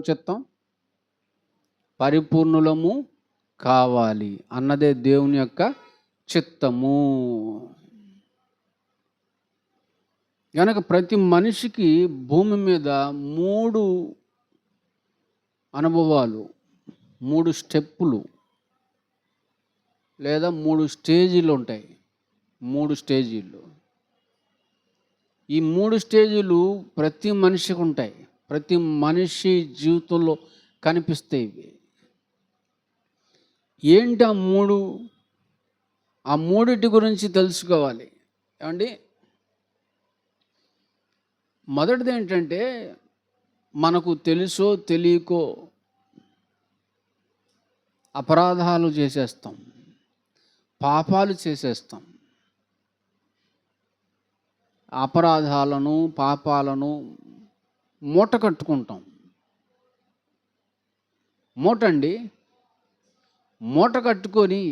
చిత్తం పరిపూర్ణులము కావాలి అన్నదే దేవుని యొక్క చిత్తము. కనుక ప్రతి మనిషికి భూమి మీద మూడు అనుభవాలు మూడు స్టెప్పులు లేదా మూడు స్టేజీలు ఉంటాయి. మూడు స్టేజీలు. ఈ మూడు స్టేజీలు ప్రతి మనిషికి ఉంటాయి. ప్రతి మనిషి జీవితంలో కనిపిస్తాయి ఇవి. ఏంటి ఆ మూడు? ఆ మూడిటి గురించి తెలుసుకోవాలి. ఏమండి? మొదటిది ఏంటంటే మనకు తెలుసో తెలియకో అపరాధాలు చేసేస్తాం. పాపాలు చేసేస్తాం. అపరాధాలను పాపాలను మూట కట్టుకుంటాం. మూట అండి మూట కట్టుకొని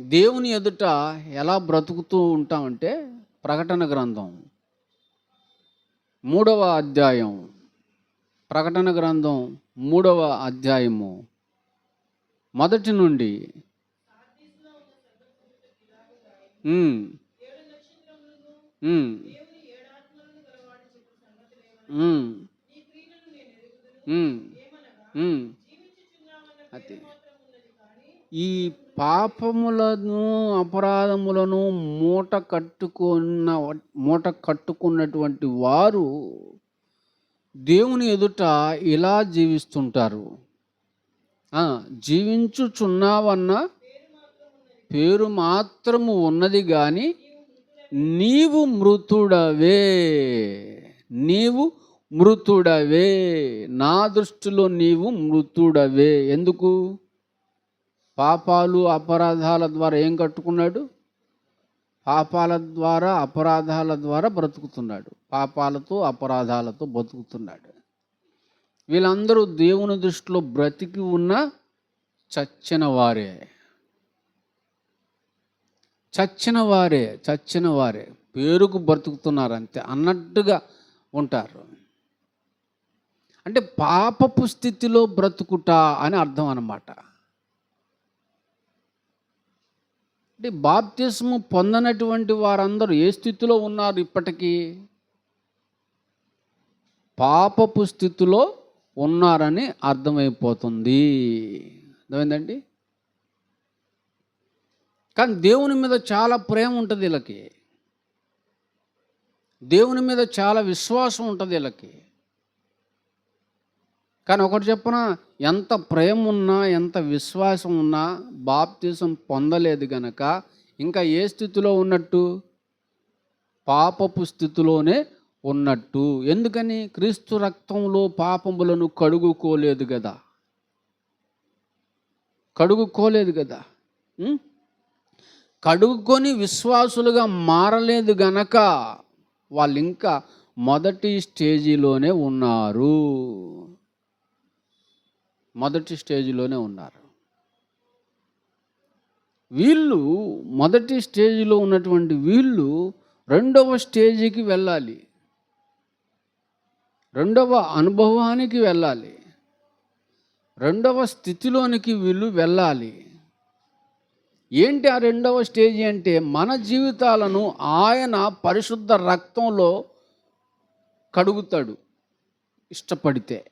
దేవుని ఎదుట ఎలా బ్రతుకుతూ ఉంటామంటే ప్రకటన గ్రంథం. మూడవ అధ్యాయం. ప్రకటన గ్రంథం మూడవ అధ్యాయము. మొదటి నుండి ఉమ్, ఉమ్, అది. ఈ పాపములను అపరాధములను మూట కట్టుకున్న మూట కట్టుకున్నటువంటి వారు దేవుని ఎదుట ఇలా జీవిస్తుంటారు. జీవించుచున్నావన్న పేరు మాత్రము ఉన్నది కానీ నీవు మృతుడవే. నీవు మృతుడవే. నా దృష్టిలో నీవు మృతుడవే. ఎందుకు? పాపాలు అపరాధాల ద్వారా ఏం కట్టుకున్నాడు? పాపాల ద్వారా అపరాధాల ద్వారా బ్రతుకుతున్నాడు. పాపాలతో అపరాధాలతో బతుకుతున్నాడు వీళ్ళందరూ దేవుని దృష్టిలో బ్రతికి ఉన్న చచ్చిన వారే. చచ్చిన వారే చచ్చిన వారే. పేరుకు బ్రతుకుతున్నారు అంతే అన్నట్టుగా ఉంటారు. అంటే పాపపు స్థితిలో బ్రతుకుట అని అర్థం అన్నమాట. అంటే బాప్తిస్ము పొందనటువంటి వారందరూ ఏ స్థితిలో ఉన్నారు ఇప్పటికీ? పాపపు స్థితిలో ఉన్నారని అర్థమైపోతుంది. అర్థమైందండి? కానీ దేవుని మీద చాలా ప్రేమ ఉంటుంది వీళ్ళకి. దేవుని మీద చాలా విశ్వాసం ఉంటుంది వీళ్ళకి. కానీ ఒకటి చెప్పున ఎంత ప్రేమ ఉన్నా ఎంత విశ్వాసం ఉన్నా బాప్తీసం పొందలేదు గనక ఇంకా ఏ స్థితిలో ఉన్నట్టు? పాపపు స్థితిలోనే ఉన్నట్టు. ఎందుకని? క్రీస్తు రక్తంలో పాపములను కడుగుకోలేదు కదా కడుగుకోలేదు కదా కడుగుకొని విశ్వాసులుగా మారలేదు గనక వాళ్ళు ఇంకా మొదటి స్టేజీలోనే ఉన్నారు. మొదటి స్టేజిలోనే ఉన్నారు. వీళ్ళు మొదటి స్టేజిలో ఉన్నటువంటి వీళ్ళు రెండవ స్టేజికి వెళ్ళాలి. రెండవ అనుభవానికి వెళ్ళాలి. రెండవ స్థితిలోనికి వీళ్ళు వెళ్ళాలి. ఏంటి ఆ రెండవ స్టేజ్ అంటే మన జీవితాలను ఆయన పరిశుద్ధ రక్తంలో కడుగుతాడు ఇష్టపడితే.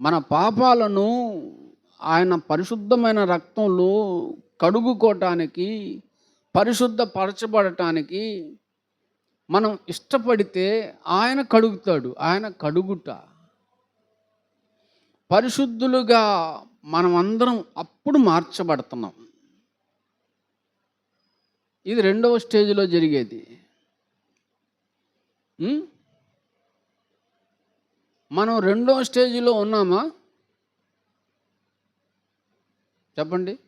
మన పాపాలను ఆయన పరిశుద్ధమైన రక్తంలో కడుగుకోవటానికి పరిశుద్ధపరచబడటానికి మనం ఇష్టపడితే ఆయన కడుగుతాడు ఆయన కడుగుట. పరిశుద్ధులుగా మనం అందరం అప్పుడు మార్చబడుతున్నాం. ఇది రెండవ స్టేజ్లో జరిగేది. మనం రెండవ స్టేజ్లో ఉన్నామా? చెప్పండి.